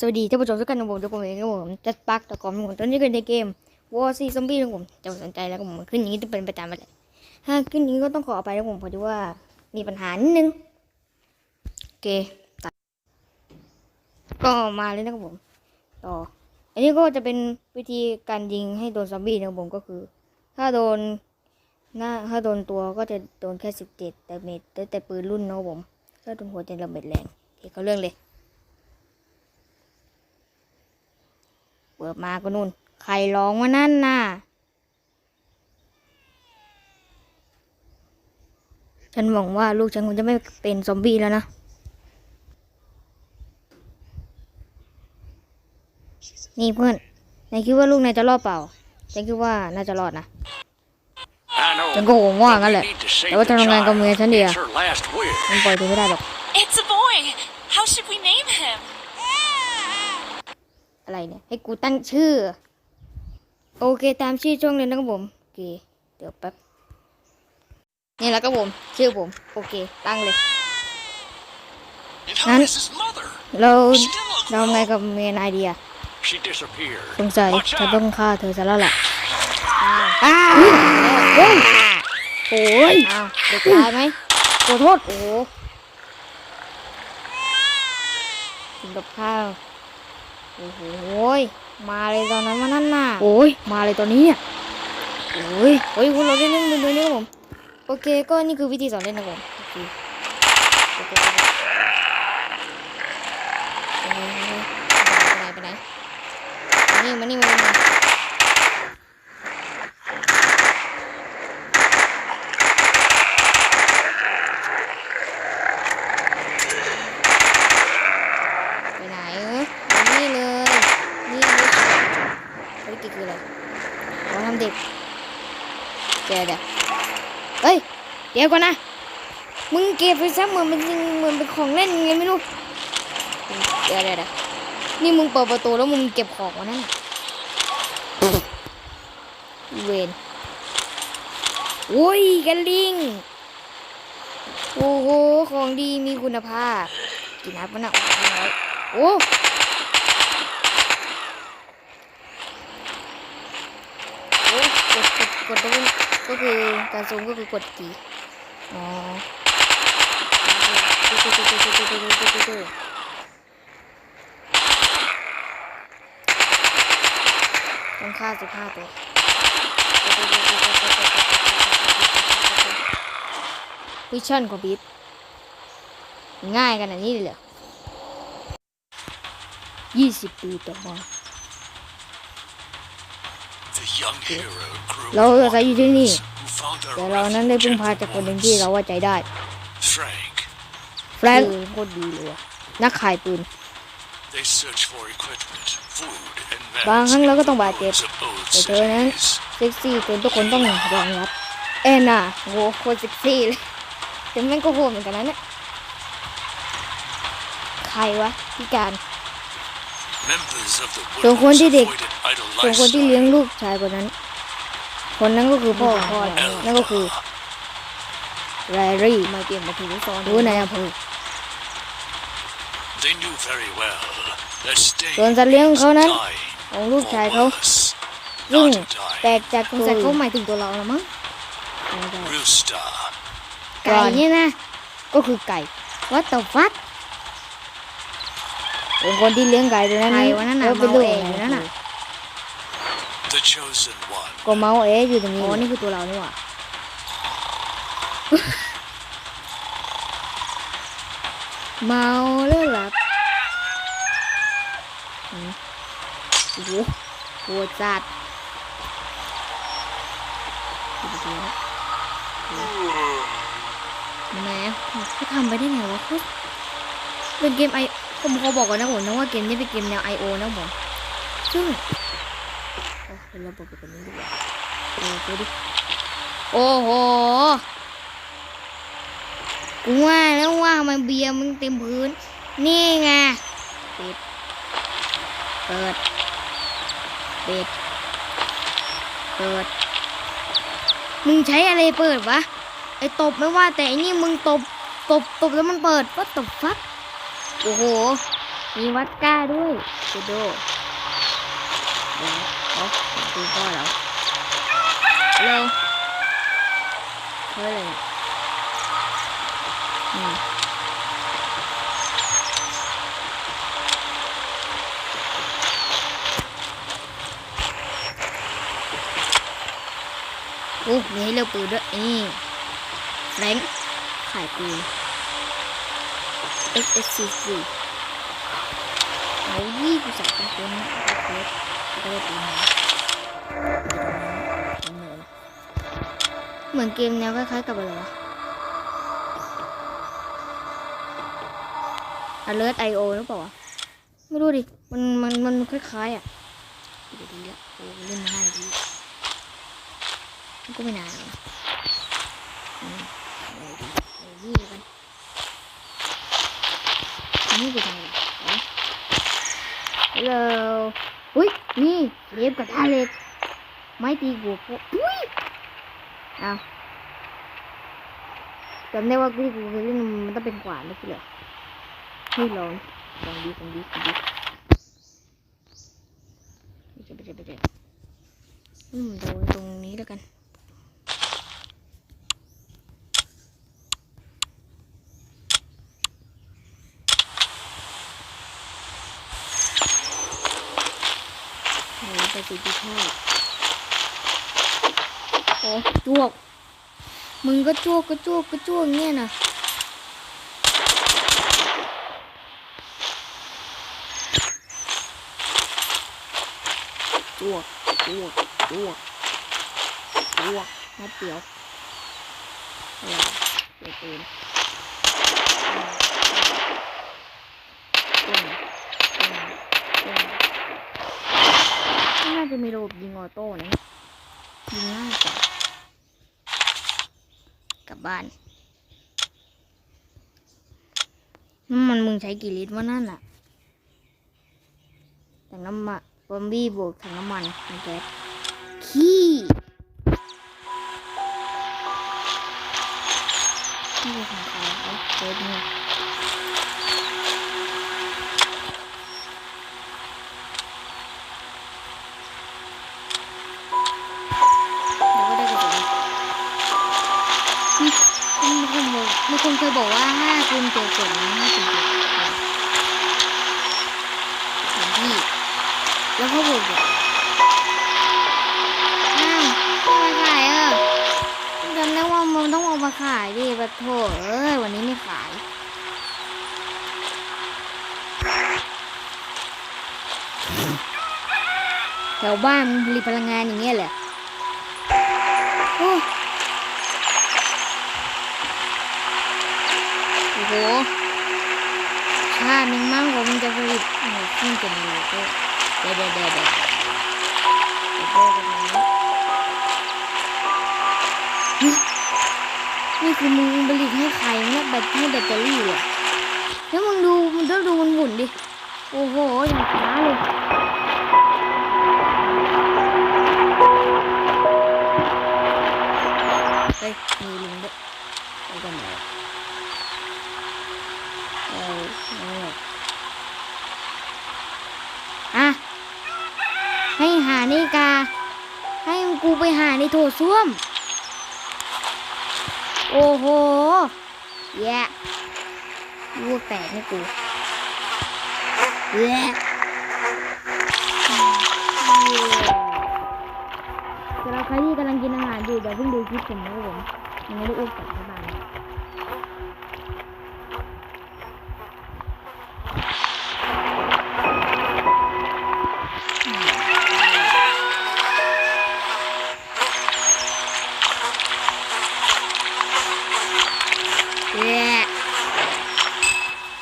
สวัสดีท่านผู้ชมทุกท่านนะผมทุกคนเองครับผมจัดปักตะกอมนผมตอนนี้ก็ในเกมวอร์ซีซอมบี้นะผมจะสนใจแล้วก็ผมขึ้นอย่างนี้ต้องเป็นประจำไปเลยถ้าขึ้นอย่างนี้ก็ต้องขออภัยนะผมเพราะว่ามีปัญหานิดนึงโอเคตัดก็มาเลยนะครับผม ต่อ อันนี้ก็จะเป็นวิธีการยิงให้โดนซอมบี้นะครับผมก็คือ ถ้าโดนหน้าถ้าโดนตัวก็จะโดนแค่สิบเจ็ดแต่เมตรแต่ปืนรุ่นนะครับผมถ้าโดนหัวจะระเบิดแรงโอเคเขาเรื่องเลย เปิดมาก็นู่น ใครร้องว่านั่นน่ะ ฉันหวังว่าลูกฉันคงจะไม่เป็นซอมบี้แล้วนะ นี่เพื่อนนายคิดว่าลูกนายจะรอดเปล่า ฉันคิดว่าน่าจะรอดนะ ฉันก็หวังว่างั้นแหละ แต่ว่าจะทำงานกับเมียฉันดีอะมันปล่อยตัวไม่ได้หรอก อะไรเนี่ย ให้กูตั้งชื่อ โอเคตามชื่อช่องเลยนะครับผมโอเคเดี๋ยวแป๊บนี่แหละครับผม ชื่อผม โอเค ตั้งเลย And Nan- how is his mother? เราเราไงกับเมียนายดีอะ She disappeared. สงสัย Watch ฉัน out. ต้องฆ่าเธอซะแล้วล่ะอ้าวเฮ้ยโอ้ยอ้าวเด็กตายไหมขอโทษโอ้โหกินกับข้าว โอ้โหยมาเลยตอนนั้นมานั่นน่ะโอ้ยมาเลยตอนนี้อะโอ้ยเฮ้ยคุณเราได้เล่นมือด้วยนี่ครับผมโอเคก็นี่คือวิธีสอนเล่นนะครับผมโอเคโอเคโอเคไปไหนไปไหนไปไหนไปไหนมานี่มานี่มานี่มาไปไหนเออมานี่เลย นี่นี่ภารกิจคืออะไรขอทำเด็กแกเดี๋ยวเฮ้ย เดี๋ยวก่อนนะ มึงเก็บไปซะเหมือนเป็นเหมือนเป็นของเล่นไงไม่รู้ เดี๋ยวเดี๋ยวนี่มึงเปิดประตูแล้วมึงเก็บของวะนั่นเวนโอ้ยกันลิง โอ้โห ของดีมีคุณภาพกินน้ำมันอะโอ้โอ้ กดกดกดตรงนี้ก็คือการซูมก็คือกดกี่อ๋อต้องฆ่าสิบห้าตัววิชั่นของบิ๊บง่ายขนาดนี้เลยเหรอยี่สิบปีต่อมา The young hero grew เราอาศัยอยู่ที่นี่ who found a แต่เรานั้นได้พึ่งพาจากคนหนึ่งที่เราไว้ใจได้ Frank. แฟรงค์โคตรดีเลยว่ะนักขายปืน They search for equipment, food, and บางครั้งเราก็ต้องบาดเจ็บ meds of old แต่เธอนั้น cities. เซ็กซี่จนทุกคนต้องรองรับแอนน่ะโหโคตรเซ็กซี่เลยแต่แม่งก็โหดเหมือนกันนะเนี่ยใครวะพิการ Members of the ส่วนคนที่ Woodlands เด็ก avoided idle ส่วนคนที่ lifestyle. เลี้ยงลูกชายคนนั้น คนนั้นก็คือพ่อของพ่อนั่นก็คือแรรี่มาเกมมาถึงซอนรู้ในอำเภอ They knew very well that staying ส่วนสัตว์เลี้ยงของเขานั้น dying ของลูกชาย or เขา worse, ซึ่ง not dying. แตกจากสงสัยเขาหมายถึงตัวเราละมั้ง Rooster. ไก่เนี่ยนะ ก็คือไก่ What the fuck เป็นคนที่เลี้ยงไก่ตัวนั้นใครวะนั่นน่ะแล้วเป็นลูกเมาเอ๋อยู่นั่นน่ะ The chosen one. ก็เมาเอ๋อยู่ตรงนี้อ๋อนี่คือตัวเรานี่หว่าเมาแล้วหลับอืมโอ้โหโหดจัดแหมเขาทำไปได้ไงวะเขาเป็นเกมไอ ผมเขาบอกกันนะผมนะว่าเกมนี้เป็นเกมแนวไอโอนะผมซึ่งเป็นระบบแบบนี้ดีกว่าโอ้ดูดิโอ้โหกูว่าแล้วว่ามันเบียร์มึงเต็มพื้น นี่ไงปิดเปิดปิดเปิด มึงใช้อะไรเปิดวะไอตบไม่ว่าแต่อันนี่มึงตบ ตบ ตบแล้วมันเปิด what the fuck โอ้โห มีวัดก้าด้วยเจโดเดี๋ยวโอ้ดูพ่อแล้วเร็วเฮ้ยอืมโอ้มีให้เลือกปืนด้วยนี่แรงค์ขายปืน XSCC เอายี่กูใส่เป็นปืนนะโอเคก็ได้ปืนมาเป็นเหมือนเหมือนเกมแนวคล้ายๆกับอะไรวะ Alert IO หรือเปล่าวะไม่รู้ดิ มันมันมันคล้ายๆอะดีดีละโอ้เล่นมาห้านาทีก็ไม่นานอกนะอืมเอาดีเอายี่กัน นนี้คือทางไหนวะฮัลโหลอุ้ยนี่เล็บกับทาเล็กไม้ตีหัวโปะอุ้ยเอาจำได้ว่าที่กูเคยเล่นมันต้องเป็นขวานไม่ใช่เหรอนี่ลองลองดีลองดีลองดีไปเจอไปเจอไปเจออืมโดนตรงนี้แล้วกัน โอ้ยแต่สิที่ชอบโอ้จวก มึงก็จวกก็จวกก็จวกเนี่ยนะจวกจวกจวกจวกนัดเดียวอะไรเปิดปืนปืนปืนปืน น่า จะมีระบบยิงออโต้นะยิงง่ายกว่ากลับบ้านน้ำมันมึงใช้กี่ลิตรวะนั่นอะถังน้ำมันบอมบี้บวกถังน้ำมันถังแก๊สขี้นี่คือของเขาเอาเปิดเนี่ เคยบอกว่าห้าคุณเจอฝนห้าคุณเจอฝนเหมือนพี่แล้วเขาบอกว่าอ้าวเอามาขายเออจำได้ว่ามึงต้องเอามาขายดิปะโถเอ้ยวันนี้ไม่ขายแถวบ้านผลิตพลังงานอย่างเงี้ยเหรอโอ้ ชาตินึงมั่งผมจะผลิตหนูขึ้นจะมีก็เดี๋ยวเดี๋เดี๋ยวเดี๋นี่คือมึงผลิตให้ใครเนี่ยแบตให้แบตเตอรี่เหรอแล้วมึงดูมึงต้องดูมันหมุนดิ โอ้โห อย่างช้าเลยไปมีลุงด้วยไปกันเลย อะให้หานี่กา ให้กูไปหาในโถส้วม โอ้โห แย่ลวกแตกให้กูแย่สำหรับใครที่กำลังกินอาหารอยู่เดี๋ยวเพิ่งดูคลิปผมนะครับผมยังไม่ได้อ้วกแตกที่บ้าน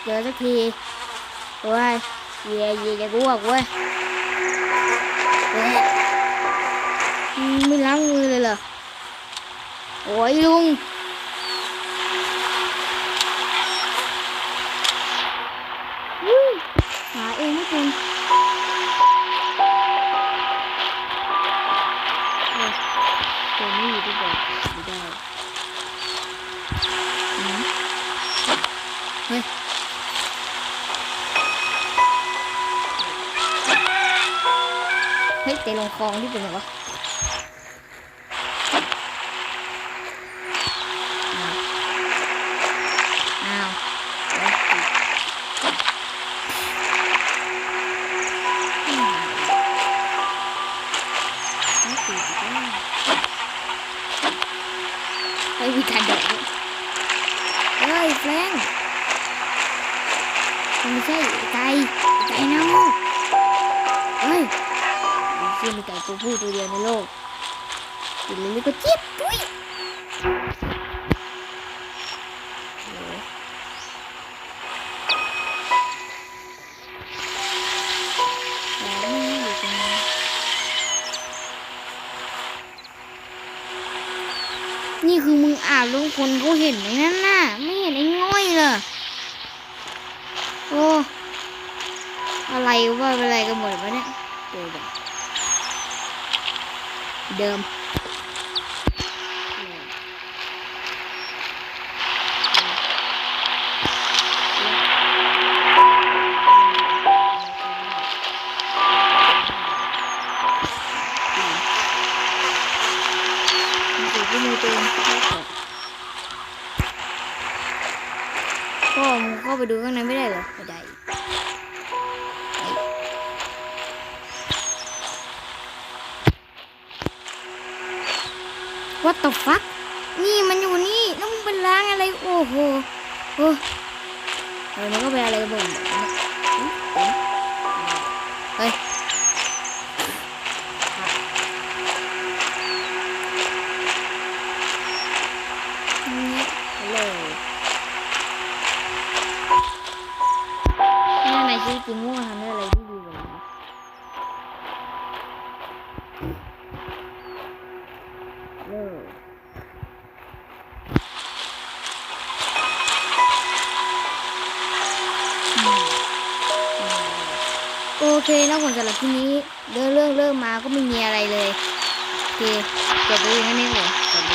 เจอสักทีโอ้ยเย่เย่จะอ้วกเว้ยแย่อืมไม่ล้างมือเลยเหรอ โอ้ยลุง หาเองไม่เป็นเฮ้ยตัวนี้อยู่ที่บอกไม่ได้อืมเฮ้ย เตะลงคลองที่เป็นไงวะ ตัวผู้ตัวเดียวในโลกกินเลยก็เจี๊ยบดุ้ยโอ้ยแล้วยนี่คือมึงอาบลงคนเขาเห็นไหมนั่นน่ะ ไม่เห็นไอ้ง่อยเลยโอ้อะไรว่าอะไรกันหมดวะเนี่ยเดิม เดิมติดที่มือตัวเองพ่อมึงเข้าไปดูข้างในไม่ได้เหรอไม่ได้ วัตต์ฟักนี่มันอยู่นี่แล้วมึงเป็นล้างอะไร โอ้โหโอ้เออมันก็ไปอะไรกันบ้าง โอเคนะผมสำหรับที่นี้เรื่องเรื่องเริ่มมาก็ไม่มีอะไรเลยโอเคจบไปอย่างนี้ก่อจบ